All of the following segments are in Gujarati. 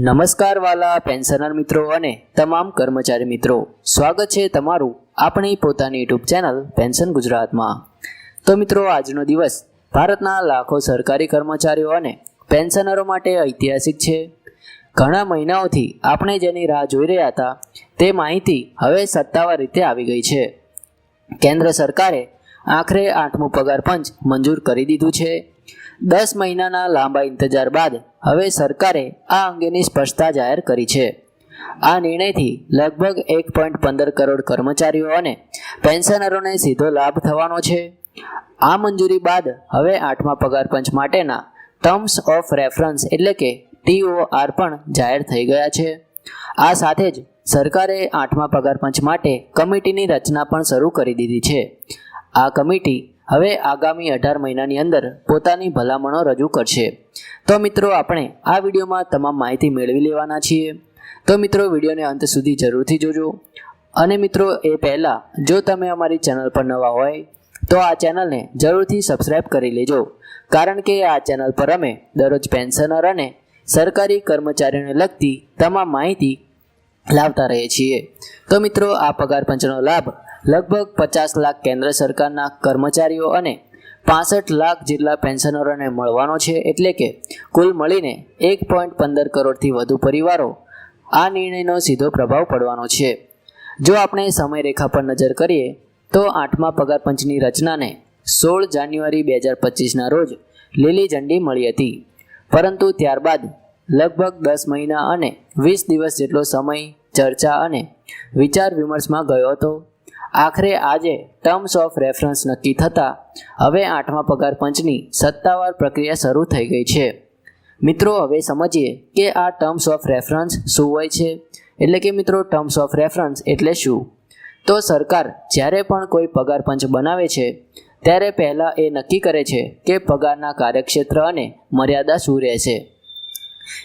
નમસ્કાર વાલા પેન્શનર મિત્રો અને તમામ કર્મચારી મિત્રો. સ્વાગત છે તમારું આપણી પોતાની યુટ્યુબ ચેનલ પેન્શન ગુજરાતમાં. તો મિત્રો, આજનો દિવસ ભારતના લાખો સરકારી કર્મચારીઓ અને પેન્શનરો માટે ઐતિહાસિક છે. ઘણા મહિનાઓથી આપણે જેની રાહ જોઈ રહ્યા હતા, તે માહિતી હવે સત્તાવાર રીતે આવી ગઈ છે. કેન્દ્ર સરકારે આખરે આઠમું પગાર પંચ મંજૂર કરી દીધું છે. દસ મહિનાના લાંબા ઇંતજાર બાદ હવે સરકારે આ અંગેની સ્પષ્ટતા જાહેર કરી છે. આ નિર્ણયથી લગભગ એક પોઈન્ટ પંદર કરોડ કર્મચારીઓ અને પેન્શનરોને સીધો લાભ થવાનો છે. આ મંજૂરી બાદ હવે આઠમા પગાર પંચ માટેના ટર્મ્સ ઓફ રેફરન્સ એટલે કે ટીઓઆર પણ જાહેર થઈ ગયા છે. આ સાથે જ સરકારે આઠમા પગાર પંચ માટે કમિટીની રચના પણ શરૂ કરી દીધી છે. આ કમિટી હવે આગામી અઢાર મહિનાની અંદર પોતાની ભલામણો રજૂ કરશે. તો મિત્રો, આપણે આ વિડીયોમાં તમામ માહિતી મેળવી લેવાના છીએ. તો મિત્રો, વિડીયોને અંત સુધી જરૂરથી જોજો. અને મિત્રો, એ પહેલાં જો તમે અમારી ચેનલ પર નવા હોય, તો આ ચેનલને જરૂરથી સબસ્ક્રાઈબ કરી લેજો. કારણ કે આ ચેનલ પર અમે દરરોજ પેન્શનર અને સરકારી કર્મચારીઓને લગતી તમામ માહિતી લાવતા રહીએ છીએ. તો મિત્રો, આ પગાર પંચનો લાભ લગભગ પચાસ લાખ કેન્દ્ર સરકારના કર્મચારીઓ અને પાસઠ લાખ જેટલા પેન્શનરોને મળવાનો છે એટલે કે કુલ મળીને એક પોઈન્ટ પંદર કરોડથી વધુ પરિવારો આ નિર્ણયનો સીધો પ્રભાવ પડવાનો છે. જો આપણે સમયરેખા પર નજર કરીએ, તો આઠમા પગાર પંચની રચનાને સોળ જાન્યુઆરી બે હજાર પચીસના રોજ લીલી ઝંડી મળી હતી. પરંતુ ત્યારબાદ લગભગ દસ મહિના અને વીસ દિવસ જેટલો સમય, ચર્ચા અને વિચાર વિમર્શમાં ગયો હતો. આખરે આજે ટર્મ્સ ઓફ રેફરન્સ નક્કી થતાં હવે આઠમા પગાર પંચની સત્તાવાર પ્રક્રિયા શરૂ થઈ ગઈ છે. મિત્રો, હવે સમજીએ કે આ ટર્મ્સ ઓફ રેફરન્સ શું હોય છે? એટલે કે મિત્રો ટર્મ્સ ઓફ રેફરન્સ એટલે શું? તો સરકાર જ્યારે પણ કોઈ પગાર પંચ બનાવે છે, ત્યારે પહેલાં એ નક્કી કરે છે કે પગારના કાર્યક્ષેત્ર અને મર્યાદા શું રહેશે.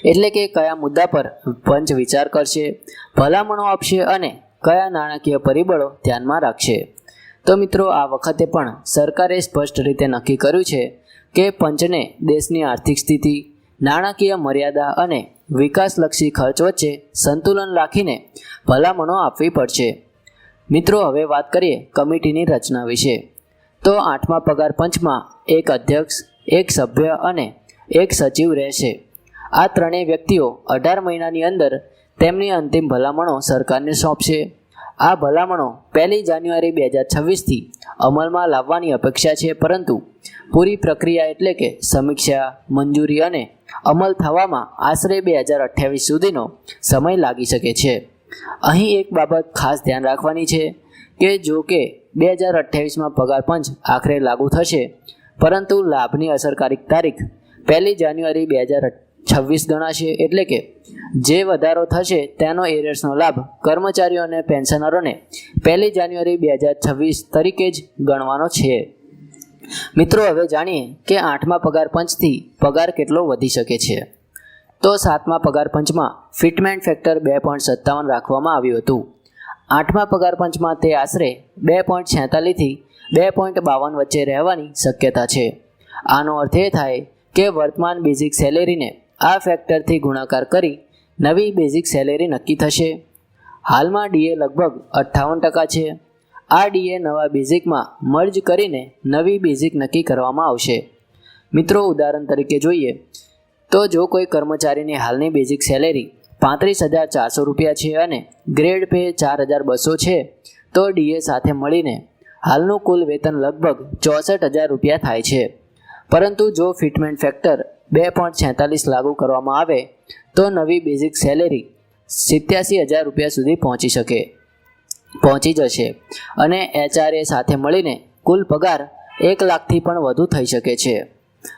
એટલે કે કયા મુદ્દા પર પંચ વિચાર કરશે, ભલામણો આપશે અને કયા નાણાકીય પરિબળો ધ્યાનમાં રાખશે? તો મિત્રો, આ વખતે પણ સરકારે સ્પષ્ટ રીતે નક્કી કર્યું છે કે પંચને દેશની આર્થિક સ્થિતિ, નાણાકીય મર્યાદા અને વિકાસલક્ષી ખર્ચ વચ્ચે સંતુલન રાખીને ભલામણો આપવી પડશે. મિત્રો, હવે વાત કરીએ કમિટીની રચના વિશે. તો આઠમા પગાર પંચમાં એક અધ્યક્ષ, એક સભ્ય અને એક સચિવ રહેશે. આ ત્રણેય વ્યક્તિઓ અઢાર મહિનાની અંદર તેમની અંતિમ ભલામણો સરકારને સોંપશે. આ ભલામણો પહેલી જાન્યુઆરી બે હજાર છવ્વીસથી અમલમાં લાવવાની અપેક્ષા છે, પરંતુ પૂરી પ્રક્રિયા એટલે કે સમીક્ષા, મંજૂરી અને અમલ થવામાં આશરે બે હજાર અઠ્યાવીસ સુધીનો સમય લાગી શકે છે. અહીં એક બાબત ખાસ ધ્યાન રાખવાની છે કે જો કે બે હજાર અઠ્યાવીસમાં પગાર પંચ આખરે લાગુ થશે, પરંતુ લાભની અસરકારક તારીખ પહેલી જાન્યુઆરી બે હજાર છવ્વીસ ગણાશે એટલે કે જે વધારો થશે તેનો એરિયર્સનો લાભ કર્મચારીઓ અને પેન્શનરોને પહેલી જાન્યુઆરી બે હજાર છવ્વીસ તરીકે જ ગણવાનો છે. મિત્રો, હવે જાણીએ કે આઠમા પગાર પંચથી પગાર કેટલો વધી શકે છે. તો સાતમા પગાર પંચમાં ફિટમેન્ટ ફેક્ટર બે પોઈન્ટ સત્તાવન રાખવામાં આવ્યું હતું. આઠમા પગાર પંચમાં તે આશરે બે પોઈન્ટ છેતાલીસથી બે પોઈન્ટ બાવન વચ્ચે રહેવાની શક્યતા છે. આનો અર્થ એ થાય કે વર્તમાન બેઝિક સેલેરીને આ ફેક્ટરથી ગુણાકાર કરી નવી બેઝિક સેલેરી નક્કી થશે. હાલમાં ડીએ લગભગ અઠ્ઠાવન ટકા છે. આ ડીએ નવા બેઝિકમાં મર્જ કરીને નવી બેઝિક નક્કી કરવામાં આવશે. મિત્રો, ઉદાહરણ તરીકે જોઈએ તો જો કોઈ કર્મચારીની હાલની બેઝિક સેલેરી પાંત્રીસ હજાર ચારસો રૂપિયા છે અને ગ્રેડ પે ચાર હજાર બસો છે, તો ડીએ સાથે મળીને હાલનું કુલ વેતન લગભગ ચોસઠ હજાર રૂપિયા થાય છે. પરંતુ જો ફિટમેન્ટ ફેક્ટર બે પોઈન્ટ છેતાલીસ લાગુ કરવામાં આવે, તો નવી બેઝિક સેલેરી સિત્યાસી હજાર રૂપિયા સુધી પહોંચી શકે. પહોંચી જશે. અને એચઆરએ સાથે મળીને કુલ પગાર એક લાખથી પણ વધુ થઈ શકે છે.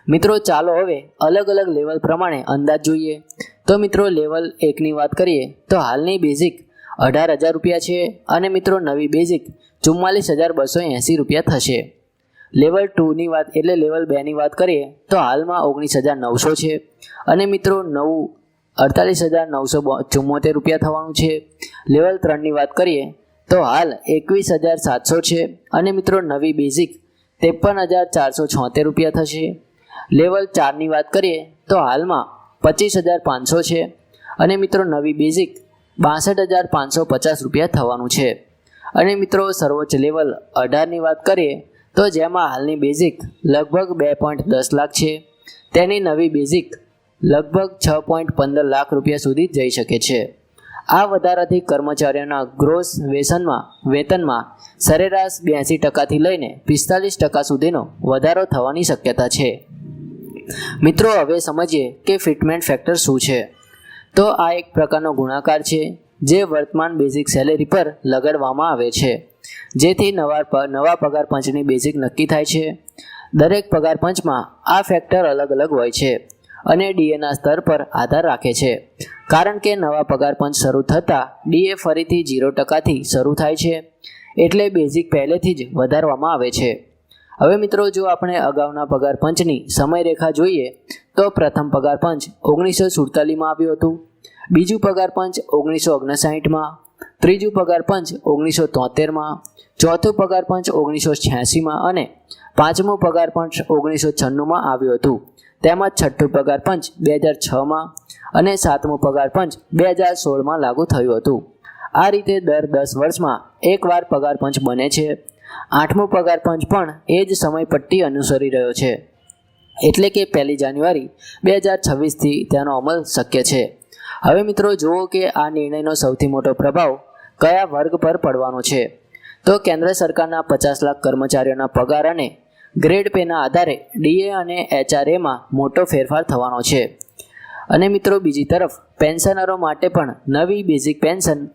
મિત્રો, ચાલો હવે અલગ અલગ લેવલ પ્રમાણે અંદાજ જોઈએ. તો મિત્રો, લેવલ એકની વાત કરીએ, તો હાલની બેઝિક અઢાર હજાર રૂપિયા છે અને મિત્રો, નવી બેઝિક ચુમ્માલીસ હજાર બસો એંસી રૂપિયા થશે. લેવલ ટુની વાત એટલે લેવલ બેની વાત કરીએ, તો હાલમાં ઓગણીસ હજાર નવસો છે. અને મિત્રો નવું અડતાલીસ હજાર નવસો ચુમ્મોતેર રૂપિયા થવાનું છે. લેવલ ત્રણની વાત કરીએ, તો હાલ એકવીસ હજાર સાતસો છે. અને મિત્રો નવી બેઝિક ત્રેપન હજાર ચારસો છોતેર રૂપિયા થશે. લેવલ ચારની વાત કરીએ, તો હાલમાં પચીસ હજાર પાંચસો છે. અને મિત્રો નવી બેઝિક બાસઠ હજાર પાંચસો પચાસ રૂપિયા થવાનું છે. અને મિત્રો સર્વોચ્ચ લેવલ અઢારની વાત કરીએ તો જેમાં હાલની બેઝિક લગભગ બે પોઈન્ટ દસ લાખ છે. તેની નવી બેઝિક લગભગ છ પોઈન્ટ પંદર લાખ રૂપિયા સુધી જઈ શકે છે. આ વધારાથી કર્મચારીઓના ગ્રોસ વેસનમાં, વેતનમાં સરેરાશ બ્યાસી ટકાથી લઈને પિસ્તાલીસ ટકા સુધીનો વધારો થવાની શક્યતા છે. મિત્રો, હવે સમજીએ કે ફિટમેન્ટ ફેક્ટર શું છે. તો આ એક પ્રકારનો ગુણાકાર છે, જે વર્તમાન બેઝિક સેલેરી પર લગાડવામાં આવે છે. જેથી નવા નવા પગાર પંચની બેઝિક નક્કી થાય છે. દરેક પગાર પંચમાં આ ફેક્ટર અલગ અલગ હોય છે અને ડીએના સ્તર પર આધાર રાખે છે. કારણ કે નવા પગાર પંચ શરૂ થતાં ડીએ ફરીથી ઝીરો ટકાથી શરૂ થાય છે. એટલે બેઝિક પહેલેથી જ વધારવામાં આવે છે. હવે મિત્રો, જો આપણે અગાઉના પગાર પંચની સમયરેખા જોઈએ, તો પ્રથમ પગાર પંચ ઓગણીસો સુડતાલીસમાં આવ્યું હતું. બીજું પગાર પંચ ઓગણીસો ઓગણસાઠમાં. ત્રીજું પગાર પંચ ઓગણીસો તોતેરમાં, ચોથું પગાર પંચ ઓગણીસો છ્યાસીમાં અને પાંચમું પગાર પંચ ઓગણીસો છન્નુંમાં આવ્યું હતું. તેમજ છઠ્ઠું પગાર પંચ બે હજાર છમાં અને સાતમું પગાર પંચ બે હજાર સોળમાં લાગુ થયું હતું. આ રીતે દર દસ વર્ષમાં એકવાર પગાર પંચ બને છે. આઠમું પગાર પંચ પણ એ જ સમયપટ્ટી અનુસરી રહ્યો છે. એટલે કે પહેલી જાન્યુઆરી બે હજાર છવ્વીસથી તેનો અમલ શક્ય છે. હવે મિત્રો જુઓ કે આ નિર્ણયનો સૌથી મોટો પ્રભાવ કયા વર્ગ પર પડવાનો છે? તો કેન્દ્ર સરકારના પચાસ લાખ કર્મચારીઓના પગાર અને ગ્રેડ પેના આધારે ડીએ અને એચઆરએમાં મોટો ફેરફાર થવાનો છે. અને મિત્રો, બીજી તરફ, પેન્શનરો માટે પણ નવી બેઝિક પેન્શન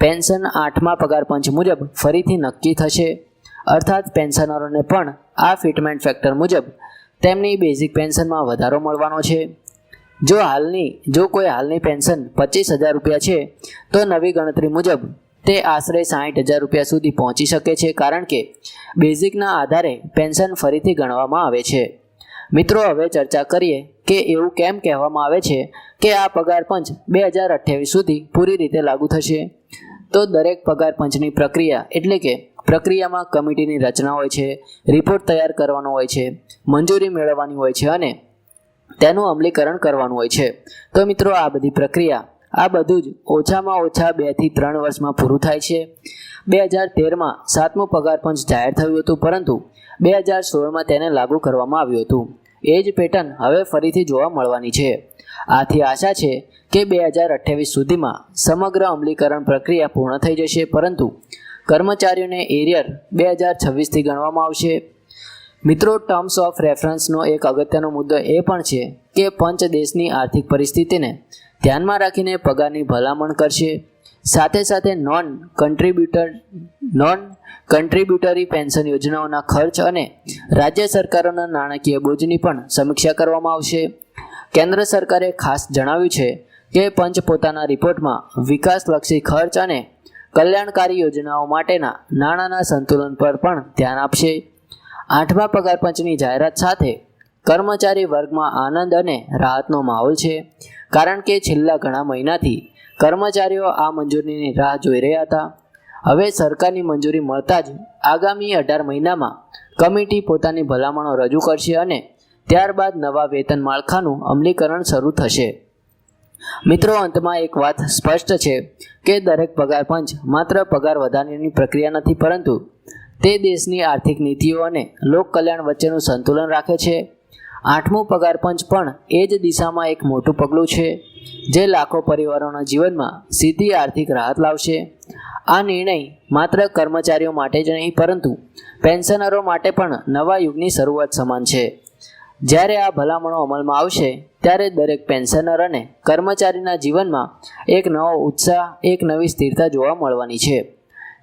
પેન્શન આઠમા પગાર પંચ મુજબ ફરીથી નક્કી થશે. અર્થાત પેન્શનરોને પણ આ ફિટમેન્ટ ફેક્ટર મુજબ તેમની બેઝિક પેન્શનમાં વધારો મળવાનો છે. જો હાલની, જો કોઈ હાલની પેન્શન પચીસ હજાર રૂપિયા છે, તો નવી ગણતરી મુજબ તે આશરે સાઠ હજાર રૂપિયા સુધી પહોંચી શકે છે, કારણ કે બેઝિકના આધારે પેન્શન ફરીથી ગણવામાં આવે છે. મિત્રો, હવે ચર્ચા કરીએ કે એવું કેમ કહેવામાં આવે છે કે આ પગાર પંચ બે હજાર અઠ્યાવીસ સુધી પૂરી રીતે લાગુ થશે. તો દરેક પગાર પંચની પ્રક્રિયા એટલે કે પ્રક્રિયામાં કમિટીની રચના હોય છે, રિપોર્ટ તૈયાર કરવાનો હોય છે, મંજૂરી મેળવવાની હોય છે અને તેનું અમલીકરણ કરવાનું હોય છે. તો મિત્રો, આ બધી પ્રક્રિયા, આ બધું જ ઓછામાં ઓછા બેથી ત્રણ વર્ષમાં પૂરું થાય છે. બે હજાર તેરમાં સાતમું પગાર પંચ જાહેર થયું હતું, પરંતુ બે હજાર સોળમાં તેને લાગુ કરવામાં આવ્યું હતું. એ જ પેટર્ન હવે ફરીથી જોવા મળવાની છે. આથી આશા છે કે બે હજાર અઠ્યાવીસ સુધીમાં સમગ્ર અમલીકરણ પ્રક્રિયા પૂર્ણ થઈ જશે, પરંતુ કર્મચારીઓને એરિયર બે હજાર છવ્વીસથી ગણવામાં આવશે. મિત્રો ટર્મ્સ ઓફ રેફરન્સનો એક અગત્યનો મુદ્દો એ પણ છે કે પંચ દેશની આર્થિક પરિસ્થિતિને ધ્યાનમાં રાખીને પગારની ભલામણ કરશે. સાથે સાથે non contributor non contributory pension યોજનાઓના ખર્ચ અને રાજ્ય સરકારોના નાણાકીય બોજની પણ સમીક્ષા કરવામાં આવશે. કેન્દ્ર સરકારે ખાસ જણાવ્યું છે કે પંચ પોતાના રિપોર્ટમાં વિકાસલક્ષી ખર્ચ અને કલ્યાણકારી યોજનાઓ માટેના નાણાંના સંતુલન પર પણ ધ્યાન આપશે. આઠમા પગાર પંચની જાહેરાત સાથે કર્મચારી વર્ગમાં આનંદ અને રાહતનો માહોલ છે. કારણ કે છેલ્લા ઘણા મહિનાથી કર્મચારીઓ આ મંજૂરીની રાહ જોઈ રહ્યા હતા. હવે સરકારની મંજૂરી મળતા જ આગામી અઢાર મહિનામાં કમિટી પોતાની ભલામણો રજૂ કરશે અને ત્યારબાદ નવા વેતન માળખાનું અમલીકરણ શરૂ થશે. મિત્રો, અંતમાં એક વાત સ્પષ્ટ છે કે દરેક પગાર પંચ માત્ર પગાર વધારવાની પ્રક્રિયા નથી, પરંતુ તે દેશની આર્થિક નીતિઓ અને લોક કલ્યાણ વચ્ચેનું સંતુલન રાખે છે. આઠમું પગાર પંચ પણ એ જ દિશામાં એક મોટું પગલું છે, જે લાખો પરિવારોના જીવનમાં સીધી આર્થિક રાહત લાવશે. આ નિર્ણય માત્ર કર્મચારીઓ માટે જ નહીં, પરંતુ પેન્શનરો માટે પણ નવા યુગની શરૂઆત સમાન છે. જ્યારે આ ભલામણો અમલમાં આવશે, ત્યારે દરેક પેન્શનર અને કર્મચારીના જીવનમાં એક નવો ઉત્સાહ, એક નવી સ્થિરતા જોવા મળવાની છે.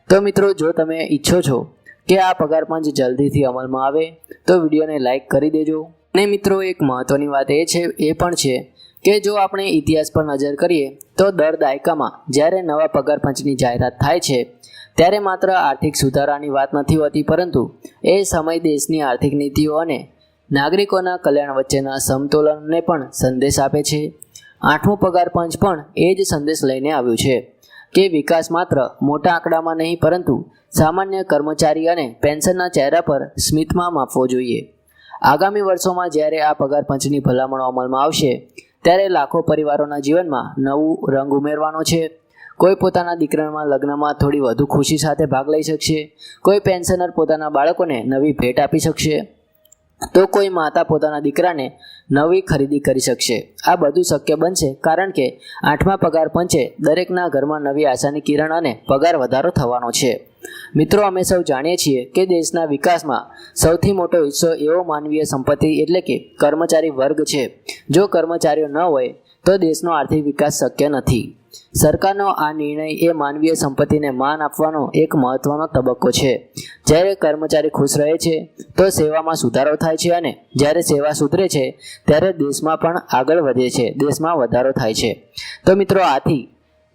તો મિત્રો, જો તમે ઈચ્છો છો કે આ પગાર પંચ જલ્દીથી અમલમાં આવે, તો વિડીયોને લાઈક કરી દેજો. અને મિત્રો, એક મહત્ત્વની વાત એ છે, એ પણ છે કે જો આપણે ઇતિહાસ પર નજર કરીએ, તો દર દાયકામાં જ્યારે નવા પગાર પંચની જાહેરાત થાય છે, ત્યારે માત્ર આર્થિક સુધારાની વાત નથી હોતી, પરંતુ એ સમય દેશની આર્થિક નીતિઓ અને નાગરિકોના કલ્યાણ વચ્ચેના સમતોલનને પણ સંદેશ આપે છે. આઠમું પગાર પંચ પણ એ જ સંદેશ લઈને આવ્યું છે. કે વિકાસ માત્ર મોટા આંકડામાં નહીં, પરંતુ સામાન્ય કર્મચારી અને પેન્શનના ચહેરા પર સ્મિતમાં માપવો જોઈએ. આગામી વર્ષોમાં જ્યારે આ પગાર પંચની ભલામણો અમલમાં આવશે, ત્યારે લાખો પરિવારોના જીવનમાં નવું રંગ ઉમેરવાનો છે. કોઈ પોતાના દીકરાના લગ્નમાં થોડી વધુ ખુશી સાથે ભાગ લઈ શકશે. કોઈ પેન્શનર પોતાના બાળકોને નવી ભેટ આપી શકશે. તો કોઈ માતા પોતાના દીકરાને નવી ખરીદી કરી શકશે. આ બધું શક્ય બનશે કારણ કે આઠમા પગાર પંચે દરેકના ઘરમાં નવી આશાની કિરણ અને પગાર વધારો થવાનો છે. મિત્રો, અમે સૌ જાણીએ છીએ કે દેશના વિકાસમાં સૌથી મોટો હિસ્સો એવો માનવીય સંપત્તિ એટલે કે કર્મચારી વર્ગ છે. જો કર્મચારીઓ ન હોય, તો દેશનો આર્થિક વિકાસ શક્ય નથી. સરકારનો આ નિર્ણય એ માનવીય સંપત્તિને માન આપવાનો એક મહત્વનો તબક્કો છે. જ્યારે કર્મચારી ખુશ રહે છે, તો સેવામાં સુધારો થાય છે અને જ્યારે સેવા સુધરે છે, ત્યારે દેશમાં પણ આગળ વધે છે, દેશમાં વધારો થાય છે. તો મિત્રો, આથી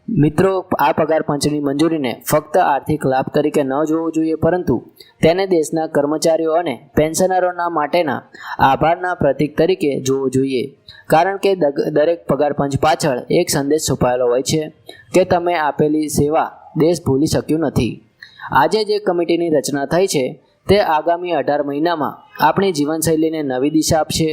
મિત્રો, આ પગાર પંચની મંજૂરીને ફક્ત આર્થિક લાભ તરીકે ન જોવું જોઈએ, પરંતુ તેને દેશના કર્મચારીઓ અને પેન્શનરોના માટેના આભારના પ્રતીક તરીકે જોવું જોઈએ. કારણ કે દરેક પગાર પંચ પાછળ એક સંદેશ છુપાયેલો હોય છે કે તમે આપેલી સેવા દેશ ભૂલી શક્યું નથી. આજે જે કમિટીની રચના થઈ છે, તે આગામી અઢાર મહિનામાં આપણી જીવનશૈલીને નવી દિશા આપશે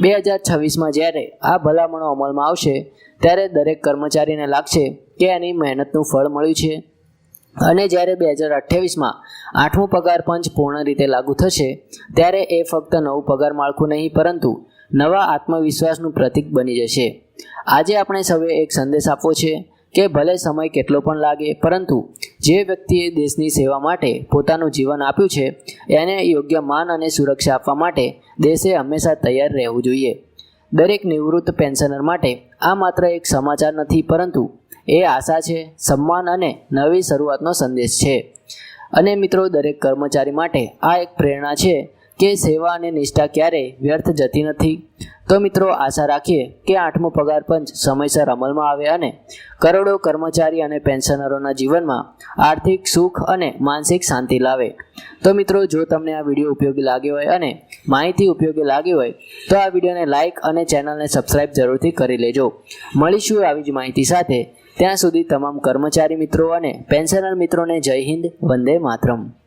બે હજાર છવ્વીસમાં જ્યારે આ ભલામણો અમલમાં આવશે, ત્યારે દરેક કર્મચારીને લાગશે કે એની મહેનતનું ફળ મળ્યું છે. અને જ્યારે બે હજાર અઠ્યાવીસમાં આઠમું પગાર પંચ પૂર્ણ રીતે લાગુ થશે, ત્યારે એ ફક્ત નવું પગાર માળખું નહીં, પરંતુ નવા આત્મવિશ્વાસનું પ્રતીક બની જશે. આજે આપણે સૌએ એક સંદેશ આપવો છે. કે ભલે સમય કેટલો પણ લાગે, પરંતુ જે વ્યક્તિએ દેશની સેવા માટે પોતાનું જીવન આપ્યું છે, એને યોગ્ય માન અને સુરક્ષા આપવા માટે દેશે હંમેશા તૈયાર રહેવું જોઈએ. દરેક નિવૃત્ત પેન્શનર માટે આ માત્ર એક સમાચાર નથી, પરંતુ એ આશા છે, સન્માન અને નવી શરૂઆતનો સંદેશ છે. અને મિત્રો, દરેક કર્મચારી માટે આ એક પ્રેરણા છે કે સેવા અને નિષ્ઠા ક્યારેય વ્યર્થ જતી નથી? તો મિત્રો, આશા રાખીએ કે આઠમો પગાર પંચ સમયસર અમલમાં આવે અને કરોડો કર્મચારી અને પેન્શનરોના જીવનમાં આર્થિક સુખ અને માનસિક શાંતિ લાવે. તો મિત્રો, જો તમને આ વીડિયો ઉપયોગી લાગ્યો હોય અને માહિતી ઉપયોગી લાગી હોય, તો આ વિડીયોને લાઇક અને ચેનલને સબસ્ક્રાઇબ જરૂરથી કરી લેજો. મળીશું આવી જ માહિતી સાથે. ત્યાં સુધી તમામ કર્મચારી મિત્રો અને પેન્શનર મિત્રોને જય હિન્દ, વંદે માતરમ.